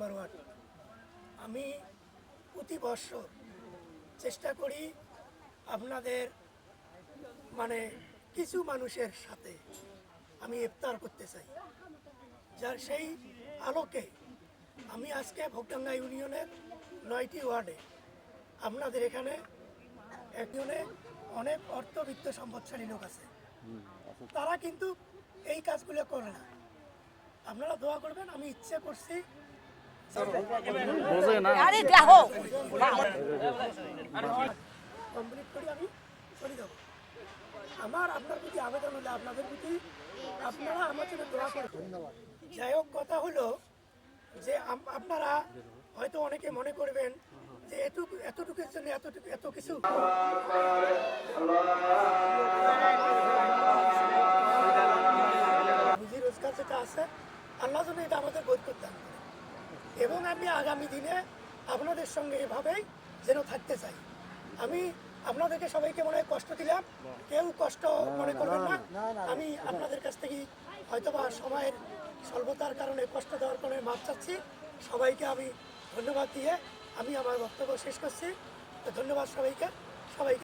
Number one. আমি প্রতি বছর চেষ্টা করি আপনাদের মানে কিছু মানুষের সাথে আমি ইফতার করতে চাই। যার সেই আলোকে আমি আজকে ভোগডাঙ্গা ইউনিয়নের নয়টি ওয়ার্ডে আপনাদের এখানে একজনে অনেক অর্থবিত্ত সম্পদশালী লোক আছে। তারা কিন্তু এই কাজগুলো করে না। আপনারা দোয়া করবেন, আমি ইচ্ছে করছি আরে দেখো। কমপ্লিট করে আমি? চলে যাব আমার আপনার প্রতি আবেদন হলো আপনাদের প্রতি আপনারা আমার জন্য দোয়া করবেন। যাই হোক কথা হলো যে আপনারা হয়তো অনেকে মনে করবেন যে এটুকু এতটুকুর জন্য এতটুকু এত কিছু। রুজি রোজগার যেটা আছে আল্লাহ যেন এটা আমাদের বোধ করতে এবং আমি আগামী দিনে আপনাদের সঙ্গে এভাবেই যেন থাকতে চাই। আমি আপনাদেরকে সবাইকে মনে হয় কষ্ট দিলাম। কেউ কষ্ট মনে করবেন না। আমি আপনাদের কাছ থেকে হয়তোবা সময়ের স্বল্পতার কারণে কষ্ট দেওয়ার কারণে মাপ চাচ্ছি। সবাইকে আমি ধন্যবাদ দিয়ে আমি আমার বক্তব্য শেষ করছি। তো ধন্যবাদ সবাইকে। সবাইকে